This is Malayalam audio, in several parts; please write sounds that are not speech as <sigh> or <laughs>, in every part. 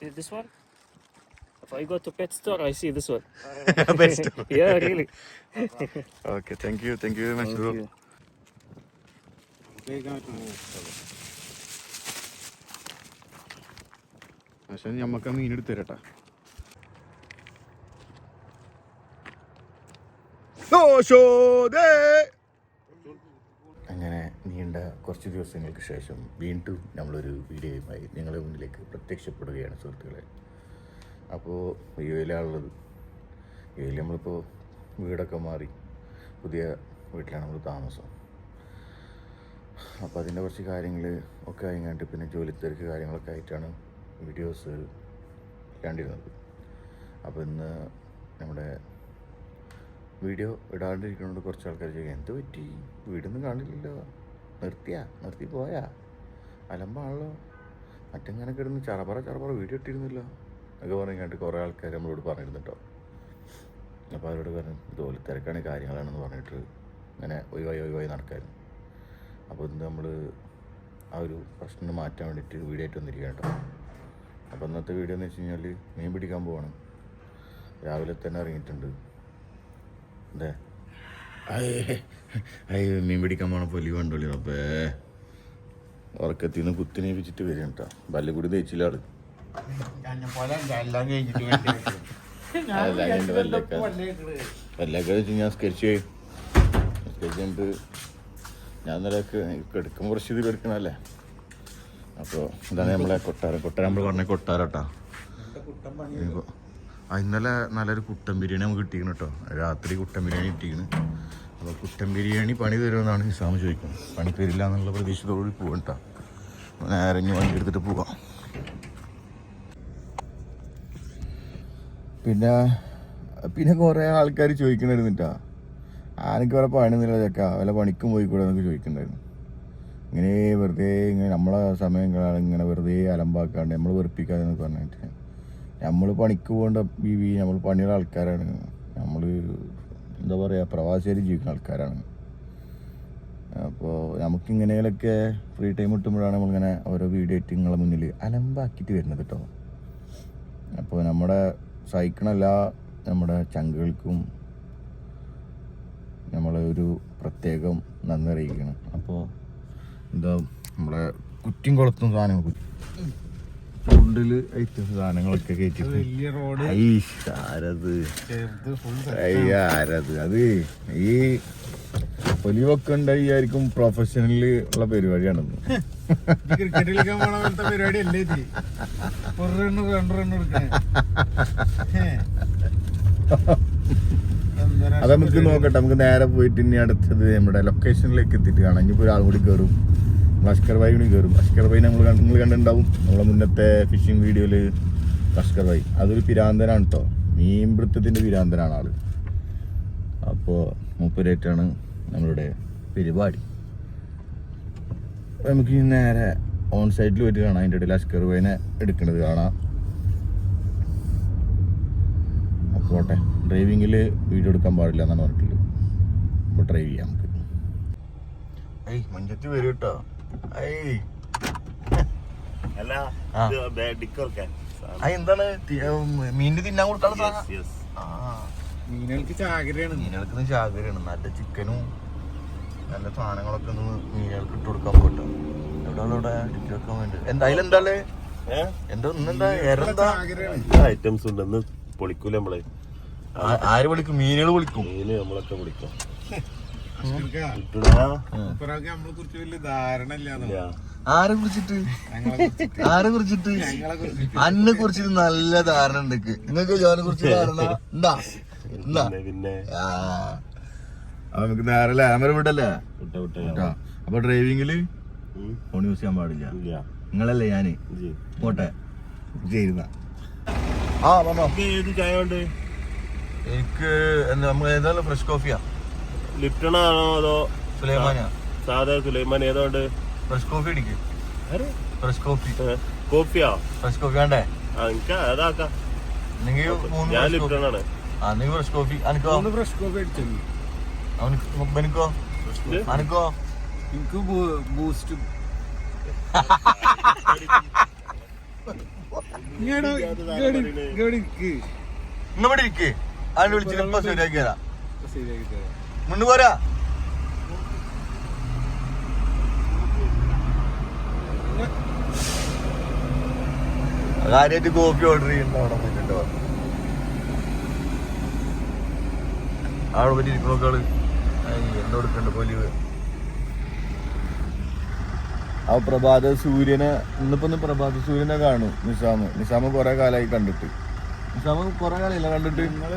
See This one? If I go to pet store, I see this one. Pet store. yeah, really. okay, thank you, thank you very much, bro. പക്ഷെ ഞമ്മക്ക് മീൻ എടുത്ത് തരട്ടാ അങ്ങനെ നീണ്ട കുറച്ച് ദിവസങ്ങൾക്ക് ശേഷം വീണ്ടും നമ്മളൊരു വീഡിയോയുമായി നിങ്ങളുടെ മുന്നിലേക്ക് പ്രത്യക്ഷപ്പെടുകയാണ് സുഹൃത്തുക്കളെ. അപ്പോൾ യുവയിലാണുള്ളത് ഇവയിൽ നമ്മളിപ്പോൾ വീടൊക്കെ മാറി പുതിയ വീട്ടിലാണ് നമ്മൾ താമസം. അപ്പോൾ അതിന്റെ കുറച്ച് കാര്യങ്ങൾ ഒക്കെ കഴിഞ്ഞിട്ട് പിന്നെ ജോലി തിരക്ക് കാര്യങ്ങളൊക്കെ ആയിട്ടാണ് വീഡിയോസ് കണ്ടിരുന്നത്. അപ്പോൾ ഇന്ന് നമ്മുടെ വീഡിയോ ഇടാണ്ടിരിക്കുന്നതുകൊണ്ട് കുറച്ച് ആൾക്കാർ ചോദിക്കും എന്ത് പറ്റി? വീടൊന്നും കാണില്ലല്ലോ. നിർത്തിയാ? നിർത്തി പോയാ? അലമ്പാണല്ലോ. മറ്റെങ്ങനെ കിടന്ന് ചറപറ ചറപറ വീഡിയോ ഇട്ടിരുന്നല്ലോ? പറഞ്ഞു പറഞ്ഞിട്ട് കുറേ ആൾക്കാർ നമ്മളോട് പറഞ്ഞിരുന്നുട്ടോ. അപ്പോൾ അവരോട് പറഞ്ഞു ജോലി തിരക്കാണ് കാര്യങ്ങളാണെന്ന് പറഞ്ഞിട്ട് ഇങ്ങനെ ഒഴിവായി ഒഴിവായി നടക്കായിരുന്നു. അപ്പോൾ ഇന്ന് നമ്മൾ ആ ഒരു പ്രശ്നം മാറ്റാൻ വേണ്ടിയിട്ട് വീഡിയോ ആയിട്ട് വന്നിരിക്കുകയാണ് കേട്ടോ. അപ്പോൾ ഇന്നത്തെ വീഡിയോ എന്ന് വെച്ച് കഴിഞ്ഞാൽ മീൻ പിടിക്കാൻ പോവാണ്. രാവിലെ തന്നെ ഇറങ്ങിയിട്ടുണ്ട്. അതെ അയ്യ മീൻ പിടിക്കാൻ പോണ പൊലി കണ്ടോളി അപ്പേ ഉറക്കത്തിൽ നിന്ന് കുത്തിനെ വെച്ചിട്ട് വരും കേട്ടോ ബല്ല കൂടി തേച്ചില്ല ആൾ വല്ലൊക്കെ വെച്ച് ഞാൻ സ്കെച്ച് ചെയ്യും. സ്കെച്ച് ചെയ്തിട്ട് ഞാൻ നിലയ്ക്ക് എടുക്കുമ്പോൾ കുറച്ച് ഇത് എടുക്കണല്ലേ അപ്പോൾ ഇതാണ് നമ്മളെ കൊട്ടാരം. കൊട്ടാരം നമ്മൾ പറഞ്ഞ കൊട്ടാരട്ടാ ഇന്നലെ നല്ലൊരു കുട്ടൻ ബിരിയാണി നമുക്ക് കിട്ടിയിരുന്നു കേട്ടോ. രാത്രി കുട്ടൻ ബിരിയാണി കിട്ടിയിരുന്നു അപ്പോൾ കുട്ടൻ ബിരിയാണി പണി തരുമെന്നാണ് നിസാമ ചോദിക്കുന്നത്. പണി തരില്ല എന്നുള്ള പ്രതീക്ഷത്തോടുകൂടി പോകാം കേട്ടോ. നേരെ ഇനി വണ്ടി എടുത്തിട്ട് പോവാം. പിന്നെ പിന്നെ കുറേ ആൾക്കാർ ചോദിക്കണായിരുന്നിട്ടാ ആനക്ക് വരെ പണിയൊന്നുമില്ല ചക്ക. വല്ല പണിക്കും പോയിക്കൂടെ എന്നൊക്കെ ചോദിക്കണ്ടായിരുന്നു ഇങ്ങനെ വെറുതെ ഇങ്ങനെ നമ്മളെ സമയം ഇങ്ങനെ വെറുതെ അലമ്പാക്കാണ്ട് നമ്മൾ വെറുപ്പിക്കാതെ എന്നൊക്കെ പറഞ്ഞിട്ട്. നമ്മൾ പണിക്ക് പോകേണ്ട ബീവി നമ്മൾ പണിയുള്ള ആൾക്കാരാണ്. നമ്മൾ എന്താ പറയുക പ്രവാസിയായി ജീവിക്കുന്ന ആൾക്കാരാണ്. അപ്പോൾ നമുക്ക് ഇങ്ങനെയൊക്കെ ഫ്രീ ടൈം കിട്ടുമ്പോഴാണ് നമ്മളിങ്ങനെ ഓരോ വീഡിയോ ആയിട്ട് നിങ്ങളെ മുന്നിൽ അലമ്പാക്കിയിട്ട് വരുന്നത് കേട്ടോ അപ്പോൾ നമ്മുടെ സഹിക്കണ എല്ലാ നമ്മുടെ ചങ്കുകൾക്കും നമ്മൾ ഒരു പ്രത്യേകം നന്ദി അറിയിക്കണം അപ്പോൾ എന്താ നമ്മുടെ കുറ്റിയും സാധനം സാധനങ്ങൾ ഫുഡിൽ ഐറ്റംസ് സാധനങ്ങളൊക്കെ കയറ്റിട്ട് അത് ഈ ഒലിവൊക്കെ ഉണ്ടായിരിക്കും പ്രൊഫഷണൽ ഉള്ള പരിപാടിയാണെന്ന്. ക്രിക്കറ്റ് കളിക്കാൻ പോണ പോലത്തെ പരിപാടി അല്ലേ ഇത്? ഒരു റണ്ണ് രണ്ട് റണ്ണ് എടുക്കണേ. അത് നമുക്ക് നോക്കട്ടെ നമുക്ക് നേരെ പോയിട്ട് ഇനി അടുത്തത് നമ്മുടെ ലൊക്കേഷനിലേക്ക് എത്തിയിട്ട് കാണാം. ഇനിയിപ്പോ ഒരാൾ കൂടി കയറും അഷ്കർ ഭായി കൂടി കയറും അഷ്കർ ഭായി നമ്മൾ നിങ്ങൾ കണ്ടിട്ടുണ്ടാവും. നമ്മളെ മുന്നത്തെ ഫിഷിംഗ് വീഡിയോയിൽ അഷ്കർ ഭായി. അതൊരു പിരാന്തനാണ് കേട്ടോ മീൻ വൃത്തത്തിന്റെ പിരാന്തനാണ് ആൾ. അപ്പോൾ മുപ്പരേറ്റാണ് നമ്മളുടെ പരിപാടി. അപ്പോൾ നമുക്ക് നേരെ ഓൺ സൈഡിൽ പോയിട്ട് കാണാം. അതിന്റെ ഇടയിൽ അഷ്കർ ഭായിനെ എടുക്കുന്നത് കാണാം. ോട്ടെ ഡ്രൈവിങ്ങിൽ വീഡിയോ എടുക്കാൻ പാടില്ല എന്നാണ് പറഞ്ഞിട്ടുള്ളത്. അപ്പോൾ ഡ്രൈവ് ചെയ്യാം നമുക്ക്. ഏയ് മഞ്ചത്തി വരും കേട്ടോ അല്ല എന്താണ്? മീനിന് തിന്നാൻ കൊടുക്കാനുള്ള മീനുകൾക്ക് ചാകരയാണ്. മീനുകൾക്ക് ചാകരയാണ്. നല്ല ചിക്കനും നല്ല സാധനങ്ങളൊക്കെ ഒന്ന് മീനുകൾക്ക് ഇട്ട് കൊടുക്കാൻ പോട്ടെ എവിടെ ഇവിടെ ഇട്ട് വെക്കാൻ വേണ്ടി. എന്താ എന്താല്ലേ? എന്താ ഇന്നെന്താ എല്ലാ ഐറ്റംസ് ഉണ്ട്. ഇന്ന് പൊളിക്കൂല നമ്മളെ? ആര് വിളിക്കും? മീനുകൾ വിളിക്കും? മീന് നമ്മളൊക്കെ പൊളിക്കും <laughs> ആരെ കുറിച്ചിട്ട്? ആരെ അന്നെ കുറിച്ചിട്ട് നല്ല ധാരണ ഉണ്ട് നിങ്ങൾക്ക് ജോനെ കുറിച്ച് ധാരണ? എന്താ എന്താ പിന്നെ നമുക്ക് നേരെ അമര വിട്ടല്ലേ അപ്പൊ ഡ്രൈവിംഗിൽ ഫോൺ യൂസ് ചെയ്യാൻ പാടില്ല. ഇല്ല. നിങ്ങളല്ലേ ഞാൻ. പോട്ടെ. ചെയ്യുന്ന ആ മാമ ഇത് ഏത് ചായ ഉണ്ട് എനിക്ക് എന്താ നമ്മൾ ഏതായാലും ഫ്രഷ് കോഫിയാ ലിപ്റ്റൺ ആണോ അതോ സാധാ സുലൈമാൻ ഏതോണ്ട് ഫ്രഷ് കോഫി അടിക്ക്. ഫ്രഷ് കോഫി കോഫിയാ? ഫ്രഷ് കോഫി വേണ്ടേ? ആ എനിക്ക് അതാക്കാം. ഞാൻ ലിപ്റ്റൺ ആണ് ഫ്രഷ് കോഫി അനക്കോ? ഫ്രഷ് കോഫി അനക്കോ? എനിക്ക് ബൂസ്റ്റ്. ഇങ്ങോട്ട് ഇരിക്കേ. ആണ്ട് വിളിച്ചിട്ട് ശരിയാക്കി തരാം. ശരിയാക്കി തരാം. പോരാ. കാര്യമായിട്ട് കോപ്പി ഓർഡർ ചെയ്യുന്നുണ്ടോ അവിടെ പോയിട്ടുണ്ടോ അവിടെ പറ്റി ഇരിക്കണോക്കാൾ എന്തോ എടുക്കണ്ട പോലീവ്. ആ പ്രഭാത സൂര്യനെ ഇന്നിപ്പോ ഒന്ന് പ്രഭാത സൂര്യനെ കാണും നിസാമ്. നിസാമ് കുറെ കാലമായി കണ്ടിട്ട്. നിസാമ് കുറെ കാലമില്ല കണ്ടിട്ട്? നിങ്ങൾ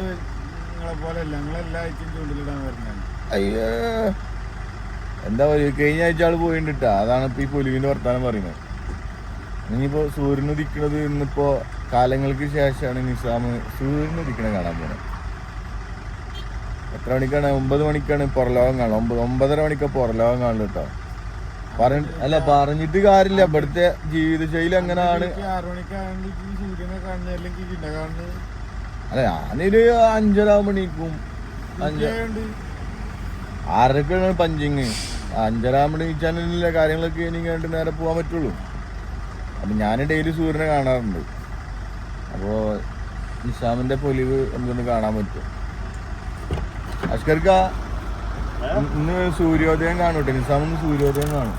അയ്യോ. എന്താ പറയുക കഴിഞ്ഞ ആഴ്ച ആൾ പോയിട്ടാ അതാണ് ഇപ്പൊ ഈ പൊലിവിന്റെ വർത്താനം പറയുന്നത്. ഇനിയിപ്പോ സൂര്യൻ ഉദിക്കണത് ഇന്നിപ്പോ കാലങ്ങൾക്ക് ശേഷമാണ് നിസാം സൂര്യൻ ഉദിക്കണത് കാണാൻ പോണത് എത്ര മണിക്കാണ്? ഒമ്പത് മണിക്കാണ് പുറലോകം കാണുന്നത്. ഒമ്പത് ഒമ്പതര മണിക്കാ പുറലോകം കാണുന്നത് കേട്ടോ. പറ അല്ല പറഞ്ഞിട്ട് കാര്യമില്ല. ഇവിടുത്തെ ജീവിതശൈലി അങ്ങനെയാണ് ആറു മണിക്കാണ്ട് അല്ല ഞാനൊരു അഞ്ചര മണിക്കും. അഞ്ച ആറരക്കാണ് പഞ്ചിങ്. അഞ്ചര മണി ചാനലിലെ കാര്യങ്ങളൊക്കെ എനിക്ക് കണ്ട് നേരെ പോകാൻ പറ്റുള്ളൂ. അപ്പം ഞാൻ ഡെയിലി സൂര്യനെ കാണാറുണ്ട്. അപ്പോൾ നിഷാമിന്റെ പൊലിവ് നമുക്കൊന്ന് കാണാൻ പറ്റും. അഷ്കർക്ക ഇന്ന് സൂര്യോദയം കാണൂട്ടെ. നിസാം ഇന്ന് സൂര്യോദയം കാണും.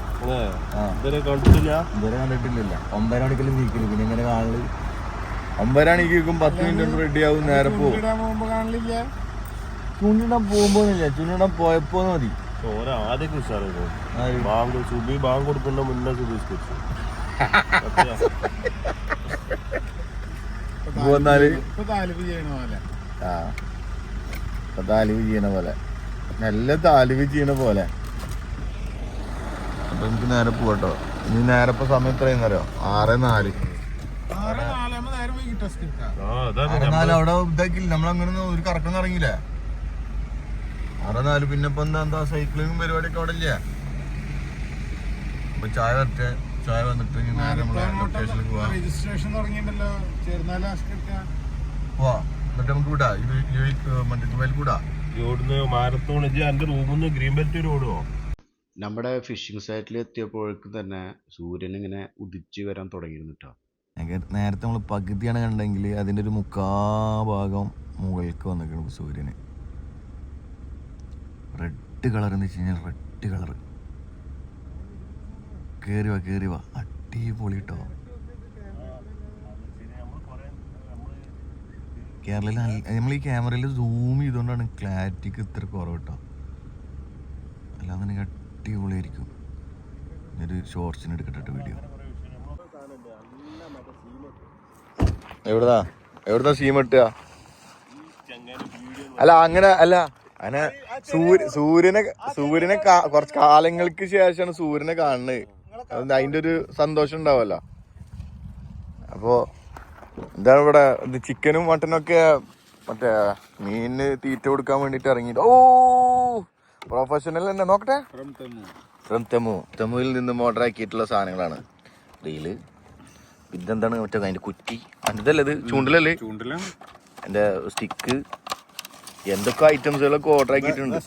ഇതുവരെ കണ്ടിട്ടില്ല? ഇതുവരെ കണ്ടിട്ടില്ല ഒമ്പതര മണിക്കെല്ലാം നീക്കില്ല പിന്നെ ഇങ്ങനെ കാണൽ? ഒമ്പതര മണിക്ക് വെക്കും പത്ത് മിനിറ്റ് റെഡി ആവും നേരെ പോകും ചൂണ്ടിടാൻ പോകുമ്പോന്നില്ല ചൂണ്ടിടാൻ പോയപ്പോ മതി? ബാങ്ക് സുബി ബാങ്ക് കൊടുക്കുന്ന മുന്നേ സുബി സ്കരിച്ചു ഇപ്പൊ പോന്നാൽ ഇപ്പൊ താലിബ് ചെയ്യണ പോലെ. ആ ഇപ്പൊ താലിബ് ചെയ്യണ പോലെ. നല്ല താലിബ് ചെയ്യണ പോലെ. അപ്പൊ എനിക്ക് നേരെ പോകട്ടോ ഇനി നേരെ ഇപ്പൊ സമയം എത്രയെന്ന് അറിയോ ആറ് നാല്. അവിടെ ഇതാക്കില്ല നമ്മളങ്ങനെ ഒരു കറക്കം ഇറങ്ങില്ല ആറ് നാല് പിന്നെ ഇപ്പൊ എന്താ എന്താ സൈക്ലിങ്ങും പരിപാടിയൊക്കെ അവിടെ ഇല്ല? അപ്പൊ ചായ വരട്ടെ. ചായ വന്നിട്ട് രജിസ്ട്രേഷൻ തുടങ്ങിയിട്ടുണ്ടല്ലോ. ചേർന്നാലും പോവാ. എന്നിട്ട് നമുക്ക് വിടാ മറ്റേ ദുബായിൽ കൂടാ. ഇവിടുന്ന് മാരത്തോൺ എന്റെ റൂമിൽ നിന്ന് ഗ്രീൻ ബെൽറ്റ് ഓടുവോ? നമ്മുടെ ഫിഷിംഗ് സൈറ്റിൽ എത്തിയപ്പോഴേക്കും തന്നെ സൂര്യൻ ഇങ്ങനെ ഉദിച്ചു വരാൻ തുടങ്ങിയിരുന്നു കേട്ടോ നേരത്തെ നമ്മൾ പകുതിയാണ് കണ്ടെങ്കിൽ അതിന്റെ ഒരു മുക്കാ ഭാഗം മുകളിലേക്ക് വന്നിരിക്കണം സൂര്യന്. റെഡ് കളർ എന്ന് വെച്ച് കഴിഞ്ഞാൽ റെഡ് കളർ കയറി വാ കയറി വാ. അടിപൊളി കേട്ടോ കേരളയിൽ നമ്മൾ ഈ ക്യാമറയിൽ സൂം ചെയ്തുകൊണ്ടാണ് ക്ലാരിറ്റിക്ക് ഇത്ര കുറവ് കേട്ടോ അല്ലാന്നുണ്ടെങ്കിൽ അടിപൊളിയായിരിക്കും. ഒരു ഷോർട്സിന് എടുക്കട്ടെ വീഡിയോ എവിടുന്നാ? എവിടുന്നാ സീം ഇട്ടുക അല്ല അങ്ങനെ അല്ല അങ്ങനെ സൂര്യ സൂര്യനെ സൂര്യനെ കുറച്ച് കാലങ്ങൾക്ക് ശേഷമാണ് സൂര്യനെ കാണുന്നത് അത് അതിന്റെ ഒരു സന്തോഷം ഉണ്ടാവല്ല. അപ്പോ എന്താണ് ഇവിടെ ഇത് ചിക്കനും മട്ടനും ഒക്കെ മറ്റേ മീനിന് തീറ്റ കൊടുക്കാൻ വേണ്ടിട്ട് ഇറങ്ങിട്ട് ഓ പ്രൊഫഷണൽ തന്നെ നോക്കട്ടെ. ഫ്രം തെമു തെമുവിൽ നിന്ന് ഓർഡർ ആക്കിയിട്ടുള്ള സാധനങ്ങളാണ്. റീൽ ഇതെന്താണ് മറ്റേ അതിന്റെ കുറ്റി? അതല്ലേ ഇത്? ചൂണ്ടലല്ലേ? ചൂണ്ടല. എന്റെ സ്റ്റിക്ക് എന്തൊക്കെ ഐറ്റംസുകളൊക്കെ ഓർഡർ ആക്കിയിട്ടുണ്ട്?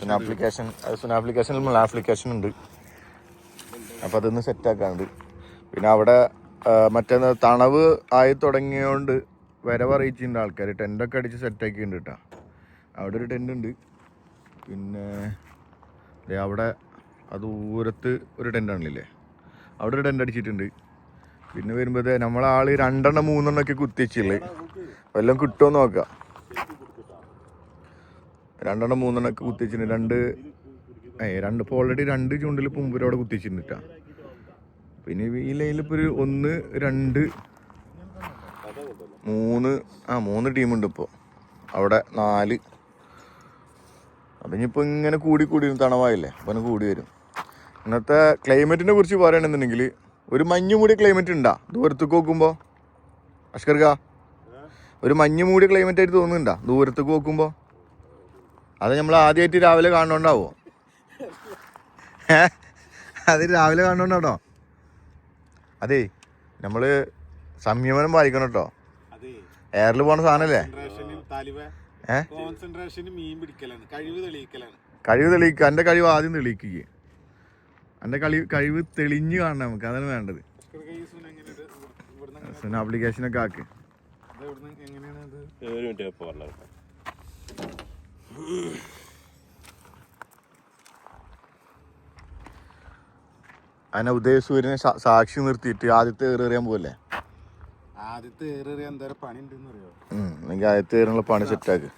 സുനാപ്ലിക്കേഷൻ സുന ആപ്ലിക്കേഷൻ ഉണ്ട്. അപ്പം അതൊന്ന് സെറ്റ് ആക്കാനുണ്ട്. പിന്നെ അവിടെ മറ്റേ തണവ് ആയി തുടങ്ങിയോണ്ട് വരവ് അറിയിച്ചിട്ടുണ്ട് ആൾക്കാർ ടെന്റൊക്കെ അടിച്ച് സെറ്റ് ആക്കിയിട്ടുണ്ട് കേട്ടോ അവിടെ ഒരു ടെന്റ് ഉണ്ട്. പിന്നെ അവിടെ അത് ദൂരത്ത് ഒരു ടെന്റ് ആണല്ലേ? അവിടെ ഒരു ടെന്റ് അടിച്ചിട്ടുണ്ട്. പിന്നെ വരുമ്പോൾ നമ്മളെ ആൾ രണ്ടെണ്ണം മൂന്നെണ്ണം ഒക്കെ കുത്തിച്ചില്ലേ വല്ലതും കിട്ടുമോ നോക്കാം. രണ്ടെണ്ണം മൂന്നെണ്ണം ഒക്കെ കുത്തിച്ചിട്ടുണ്ട് രണ്ട് ഏ രണ്ട് ഇപ്പോൾ ഓൾറെഡി രണ്ട് ചൂണ്ടിൽ പുമ്പുരം അവിടെ കുത്തിച്ചിട്ടുണ്ട് പിന്നെ ഈ ലൈനിലിപ്പോൾ ഒരു ഒന്ന് രണ്ട് മൂന്ന് ആ മൂന്ന് ടീമുണ്ട് ഇപ്പോൾ അവിടെ നാല്. അപ്പം ഇനിയിപ്പോൾ ഇങ്ങനെ കൂടി കൂടി തണവായില്ലേ? അപ്പം കൂടി വരും. ഇന്നത്തെ ക്ലൈമറ്റിനെ കുറിച്ച് പറയുകയാണെന്നുണ്ടെങ്കിൽ ഒരു മഞ്ഞ് മൂടിയ ക്ലൈമറ്റ് ഉണ്ടാ ദൂരത്തേക്ക് നോക്കുമ്പോൾ അഷ്കർക്ക ഒരു മഞ്ഞ് മൂടിയ ക്ലൈമറ്റ് ആയിട്ട് തോന്നുന്നുണ്ടാ? ദൂരത്തേക്ക് നോക്കുമ്പോൾ അത് നമ്മൾ ആദ്യമായിട്ട് രാവിലെ കാണുന്നുണ്ടാവോ ഏ? അത് രാവിലെ കാണുന്നുണ്ടോ അതെ നമ്മൾ സംയമനം പാലിക്കണം കേട്ടോ. എയറിൽ പോണ സാധനല്ലേ? കോൺസെൻട്രേഷനും താലിബ. ഏ? മീൻ പിടിക്കലാണ്. കഴിവ് തെളിയിക്കുക എന്റെ കഴിവ് ആദ്യം തെളിയിക്കുക എന്റെ കളി കഴിവ് തെളിഞ്ഞു കാണണം നമുക്ക്. അതാണ് വേണ്ടത്. സൂന എങ്ങനെ ഇവിടുന്ന് ആപ്ലിക്കേഷനൊക്കെ ആക്ക്. അതിനെ ഉദയസൂര്യനെ സാക്ഷി നിർത്തിയിട്ട് ആദ്യത്തെ ഏറെറിയാൻ പോകല്ലേ ആദ്യത്തെ എന്തേരം പണി ഉണ്ടെന്ന് അറിയോ ആദ്യത്തെ ഏറിനുള്ള പണി സെറ്റാക്ക്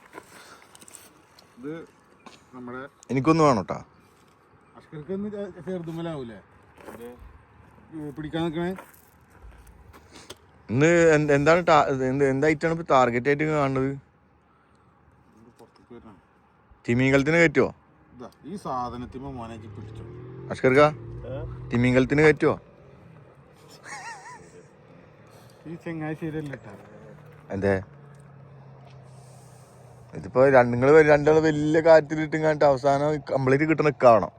ഇത് നമ്മുടെ എനിക്കൊന്നും വേണം കേട്ടോ ചെറുതുമലാവൂലേ ഇത് പിടിക്കാൻ നിൽക്കണേ ഇന്ന് എന്ത്- എന്താണ് എന്തായിട്ടാണ് ഇപ്പൊ ടാർഗറ്റ് ആയിട്ട് കാണുന്നത്? തിമീങ്കലത്തിന് കയറ്റുമോ ഈ സാധനത്തിന് മോനെ ഇജ്ജ് പിടിച്ചോ. അഷ്കർക്ക തിമീങ്കലത്തിന് കയറ്റുമോ ഈ ചെങ്ങായി ശരിയല്ല കേട്ടോ എന്തേ? ഇതിപ്പോ നിങ്ങൾ രണ്ടാൾ വലിയ കാര്യത്തിലിട്ട് കണ്ടിട്ട് അവസാനം കംപ്ലീറ്റ് കിട്ടണ കാണണം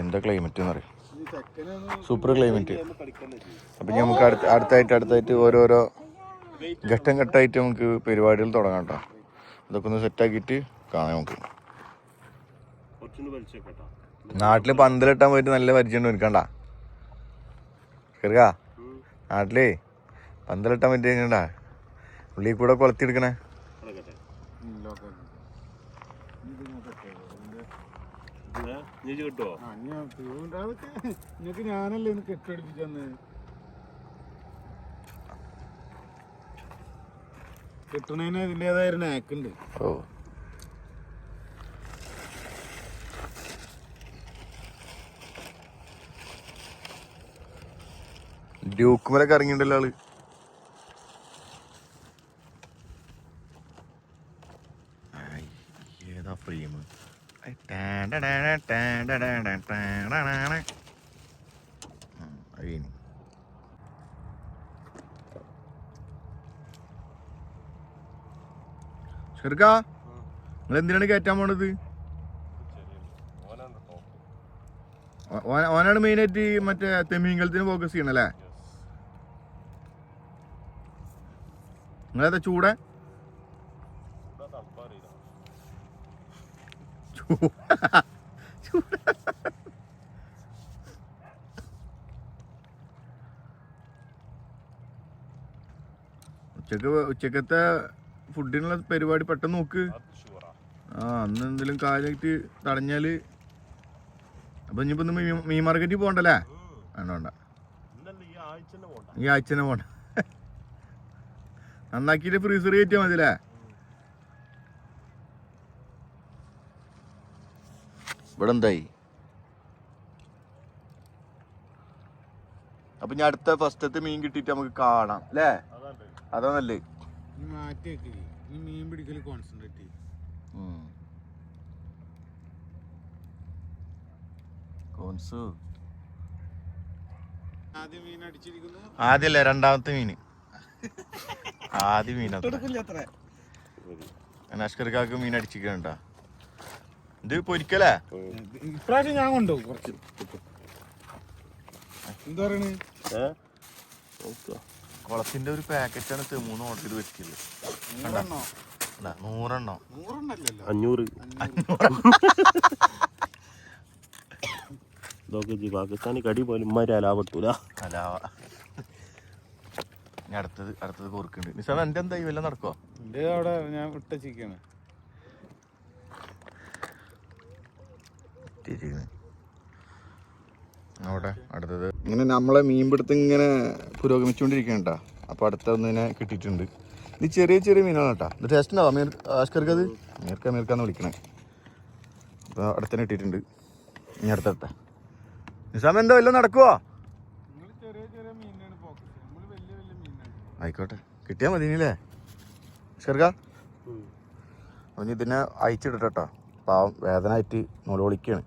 എന്താ ക്ലൈമറ്റ് സൂപ്പർ ക്ലൈമറ്റ് അപ്പൊ നമുക്ക് അടുത്ത അടുത്തായിട്ട് അടുത്തായിട്ട് ഓരോരോ ഘട്ടം ഘട്ടമായിട്ട് നമുക്ക് പരിപാടികൾ തുടങ്ങാം കേട്ടോ. ഇതൊക്കെ ഒന്ന് സെറ്റാക്കിയിട്ട് കാണാം നമുക്ക്. നാട്ടിൽ പന്തലിട്ടാൻ പോയിട്ട് നല്ല പരിചയം എടുക്കണ്ട കേറുക നാട്ടിലേ പന്തലിട്ടാൻ പറ്റി കഴിഞ്ഞാ ഉള്ളിൽ കൂടെ കൊളത്തിയെടുക്കണേ. ഞാൻ തീരുമാനം- അതൊക്കെ നിങ്ങക്ക് ഞാനല്ലേ ഇന്ന് കെട്ടടിപ്പിച്ചന്ന് കെട്ടണേന് ഇതിന്റെതായ ഒരു നാക്കുണ്ട് ഓ. ഡ്യൂക്കുമലൊക്കെ ഇറങ്ങിണ്ടല്ലോ ആൾ ആയ്, ഏതാ ഫ്രെയിം അഴിനി ചെറുക്കാ നിങ്ങൾ എന്തിനാണ് കയറ്റാൻ പോണത്? ഓനാണ് മെയിൻ മെയിനായിട്ട് മറ്റേ തെമീങ്കലത്തിന് ഫോക്കസ് ചെയ്യണല്ലേ നിങ്ങളേതാ ചൂടെ? ചൂ- ചൂട്. ഉച്ചയ്ക്ക് ഉച്ചക്കത്തെ ഫുഡിനുള്ള പരിപാടി പെട്ടെന്ന് നോക്ക്. ആ അന്ന് എന്തെങ്കിലും കാര്യമായിട്ട് തടഞ്ഞാൽ. അപ്പൊ ഇനിയിപ്പോ മീൻ- മാർക്കറ്റിൽ പോകണ്ടല്ലേ? വേണ്ട വേണ്ട. ഈ ആഴ്ച തന്നെ പോണ്ട. നന്നാക്കിട്ട് ഫ്രീസർ കയറ്റിയാ മതി മതില്ലേ ഇവിടെ എന്തായി? അപ്പൊ ഞാൻ അടുത്ത ഫസ്റ്റത്തെ മീൻ കിട്ടിയിട്ട് നമുക്ക് കാണാം അല്ലേ? അതാ നല്ലേ നീ മാറ്റി വെക്ക്. നീ മീൻ പിടിക്കൽ കോൺസെൻട്രേറ്റ് ചെയ്യും. കോൺസു. ആദ്യം മീൻ അടിച്ചിരിക്കുന്നു. ആദ്യല്ലേ രണ്ടാമത്തെ മീന് ആദ്യ മീൻ അഷ്കർക്കാക്ക് മീൻ അടിച്ചിട്ടുണ്ടാ ഇത് പൊരിക്കലേ ഇപ്രാവശ്യം ഞാൻ കൊണ്ടുപോകും കുറച്ച്. എന്താ പറയണേ? കുളത്തിന്റെ ഒരു പാക്കറ്റ് ആണ് തെമൂന്ന് ഓർഡർ ചെയ്ത് വെച്ചത് നൂറെണ്ണോ? അഞ്ഞൂറ്. ഇതൊക്കെ ജി പാകിസ്ഥാനി കടി പോലും ഇമ്മാരി അലാപെട്ടൂല അലാവ ഇനി അടുത്തത് അടുത്തത് കോർക്കുണ്ട് നിസാം എന്റെ എന്താ ഇവല്ല നടക്കോ? എന്റെ അവിടെ ഞാൻ വിട്ടച്ചിരിക്കാണ്. അവിടെ അടുത്തത്. ഇങ്ങനെ നമ്മളെ മീൻപിടുത്തം ഇങ്ങനെ പുരോഗമിച്ചുകൊണ്ടിരിക്കണ അപ്പോൾ അടുത്തൊന്ന് ഇങ്ങനെ കിട്ടിയിട്ടുണ്ട്. ഇത് ചെറിയ ചെറിയ മീനാണ് കേട്ടോ ഇത് ടേസ്റ്റ് ഉണ്ടാവും അമീർ ആഷ്കർക്ക് അത്? അമീർക്ക അമീർക്കാന്ന് വിളിക്കണേ. അപ്പോൾ അടുത്തന്നെ കിട്ടിയിട്ടുണ്ട്. ഇനി അടുത്തടുത്ത. നിസാം എന്തോ എല്ലാം നടക്കുവോ? നിങ്ങൾ ചെറിയ ചെറിയ മീനാണ് ഫോക്കസ് നമ്മൾ വലിയ വലിയ മീനാണ് ആയിക്കോട്ടെ. കിട്ടിയാൽ മതി ഇനിയല്ലേ? ഷെർക്ക അവന് ഇതിനെ അയച്ചിടട്ടോ പാവം വേദനായിട്ട് വേദനയായിട്ട് നൂലോളിക്കാണ്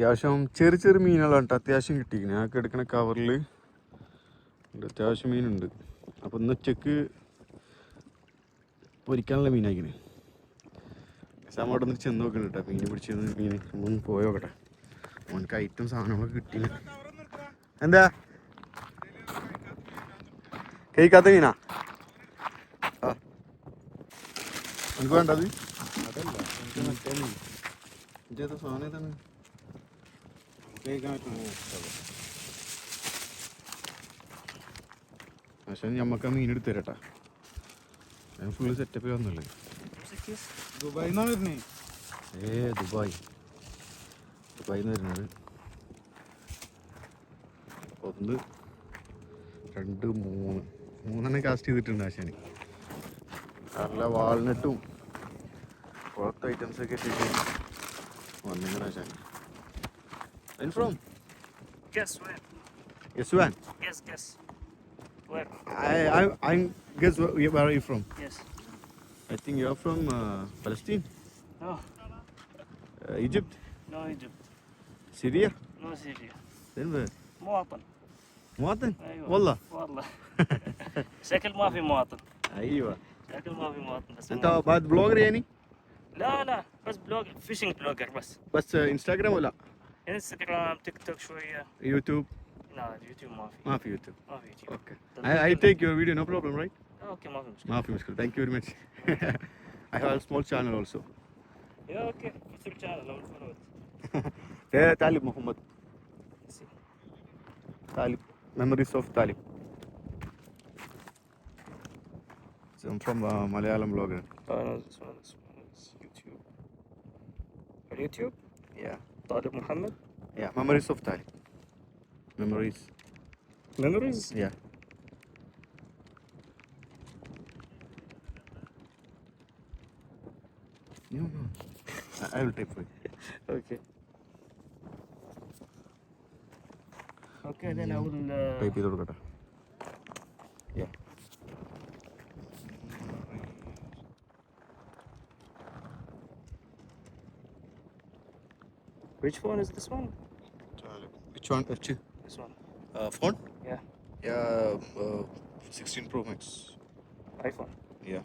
അത്യാവശ്യം ചെറിയ ചെറിയ മീനുകളാണ് കേട്ടോ അത്യാവശ്യം കിട്ടിയിരിക്കുന്നത് ഞങ്ങൾക്ക് എടുക്കുന്ന കവറിൽ അത്യാവശ്യം മീനുണ്ട്. അപ്പോൾ ഇന്ന് ഉച്ചയ്ക്ക് പൊരിക്കാനുള്ള മീനാക്കിന് സാമ അവിടെ നിന്ന് ചെന്ന് നോക്കുന്നുണ്ട് കേട്ടോ മീൻ പിടിച്ച് മീൻ ഒന്ന് പോയി നോക്കട്ടെ. അവനക്ക് ഐറ്റം സാധനങ്ങളൊക്കെ കിട്ടിയില്ല. എന്താ? കഴിക്കാത്ത മീനാ? ആ. എനിക്ക് വേണ്ടത്? സാധനം ഏതാണ്? ഉപയോഗിക്കാൻ പക്ഷേ ഞമ്മക്ക് ആ മീൻ എടുത്തു തരട്ടാ. ഞാൻ ഫുള്ള് സെറ്റപ്പ് വന്നല്ലേ. ദുബായി നിന്നാണ് വരുന്നേ? ഏ ദുബായ്. ദുബായിൽ നിന്ന് വരുന്നത്. ഒന്ന് രണ്ട് മൂന്ന്. മൂന്നെണ്ണം കാസ്റ്റ് ചെയ്തിട്ടുണ്ട് ആശാന് നല്ല വാൾനട്ടും പുറത്ത് ഐറ്റംസ് ഒക്കെ ഇട്ടിട്ട് വന്നിങ്ങനെ ആശാന് When from? Guess where? Guess where? Guess, guess. Where? I, I, I'm guess where, where are you from? Yes. I think you are from uh, Palestine, No, uh, Egypt, no Egypt. Syria. No Syria. Then where? مواطن مواطن؟ أيوة. والله والله شكل ما في مواطن ايوه شكل ما في مواطن بس انت مواطن. بعد بلوجر يعني؟ لا لا بس بلوجر فيشنج بلوجر بس بس انستغرام ولا؟ انستغرام تيك توك شويه يوتيوب؟ لا اليوتيوب ما في ما في يوتيوب. ما في يوتيوب Okay. I, I take your video, no problem, right? اوكي ما في مشكله ما في مشكلة. Thank you very much. I have a small channel also. يا اوكي يوتيوب channel لو الفولوت Yeah, Talib Muhammad. Talib. Memories of Talib. So I'm from uh, Malayalam blogger. انا this one this one is يوتيوب اليوتيوب Yeah. Talib Muhammad? Yeah, memories of Talib. Memories. Memories? Yeah. No, no. I, I will type for you. okay. Okay, then I will. Uh... Type it out. Which phone is this one Which one? Which? this one Uh, phone? Yeah. Yeah, uh, 16 Pro Max. iPhone Yeah.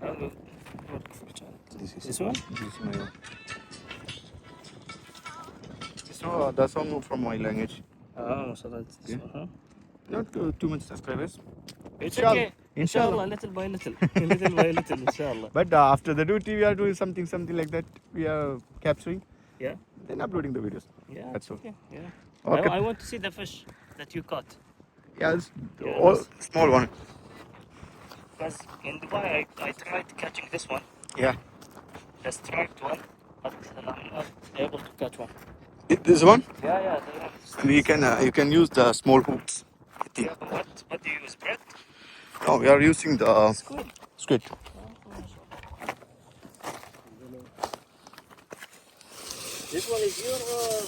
I will look for the channel. This is This one? This is my. One, the song from my language. Oh, so that's Yeah. one, huh? Not too much subscribers. It's Inshallah. okay. Inshallah, little by little. <laughs> little by little, inshallah. But uh, after the duty, we are doing something, something like that. We are capturing, Yeah? then uploading the videos. Yeah. That's all. Okay. Yeah. Okay. I, I want to see the fish that you caught. Yeah, it's Yeah, all that's- small one. Because in Dubai, I, I tried catching this one, Yeah. the striped one, but I'm not able to catch one. This one, Yeah, yeah. The, you can uh, you can use the small hooks. Yeah but what, what do you use? Bread? No, we are using the Squid. squid. This one is your. Uh,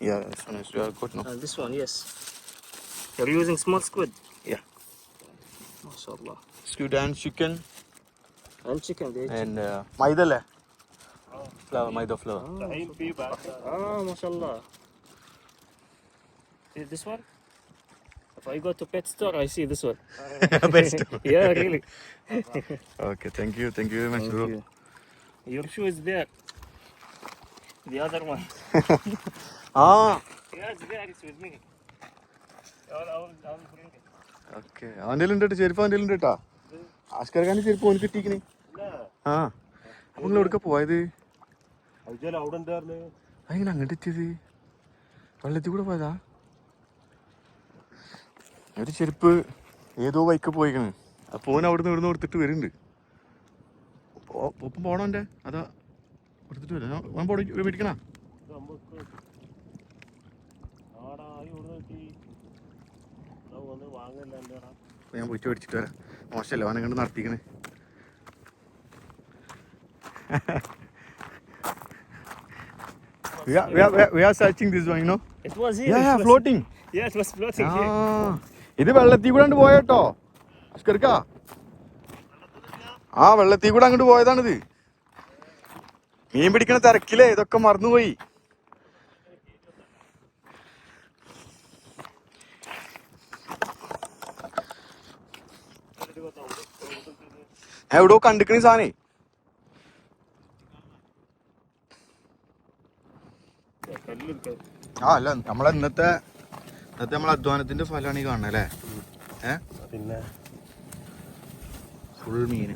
Yeah, this one is are good now. uh, this one, yes. You're using small squid. Yeah. MashaAllah. Squid and chicken And chicken, they and uh, maida le. Flour, maida flour. الحين في بعد Ah, mashallah. See this one? If I go to pet store, I see this one. Pet store. yeah, really. Okay, thank you, thank you very much, Thank bro. you. Your shoe is there. The other one. Ah, Yeah, it's there. It's with me. I will, I will, I will bring it. Okay അവൻ്റെ ഉണ്ട് കേട്ടോ ചെരുപ്പ് അവൻ്റെ ഉണ്ട് കേട്ടാ ആസ്കർഖാൻ്റെ ചെരുപ്പ് ഓന് കിട്ടിക്കണേ ആ അപ്പൊ നിങ്ങൾ എവിടെ പോയത് അതെങ്ങനെ അങ്ങോട്ട് എത്തിയത്? വെള്ളത്തിൽ കൂടെ പോയതാ? ഒരു ചെരുപ്പ് ഏതോ ബൈക്ക് പോയിക്കണ്. അപ്പോൻ ഓൻ അവിടുന്ന് ഇവിടുന്ന് കൊടുത്തിട്ട് വരുന്നുണ്ട്. ഒപ്പം പോണോ എന്റെ അതാ കൊടുത്തിട്ട് വരാം. ഞാൻ പോടി മേടിക്കണ ഞാൻ പോയിട്ട് മേടിച്ചിട്ട് വരാം. മോശമല്ല അവനെ കണ്ട് നടത്തിക്കണ്? Yeah, we, are, we are- searching this one, you know? It was here. Yeah, yeah, was, floating. Yeah, it was floating. ആ ഇത് വെള്ളത്തിൽ കൂടെ അങ്ങോട്ട് പോയട്ടോ അസ്കർക്ക ആ വെള്ളത്തിൽ കൂടെ അങ്ങോട്ട് പോയതാണിത് മീൻ പിടിക്കണ തിരക്കിലേ ഇതൊക്കെ മറന്നുപോയി എവിടെയോ കണ്ടിക്കണ സാധനേ ആ അല്ല നമ്മളെ ഇന്നത്തെ ഇന്നത്തെ നമ്മളെ അധ്വാനത്തിന്റെ ഫലമാണ് ഈ കാണുന്നത് അല്ലേ? ഏ? പിന്നെ? ഫുൾ മീന്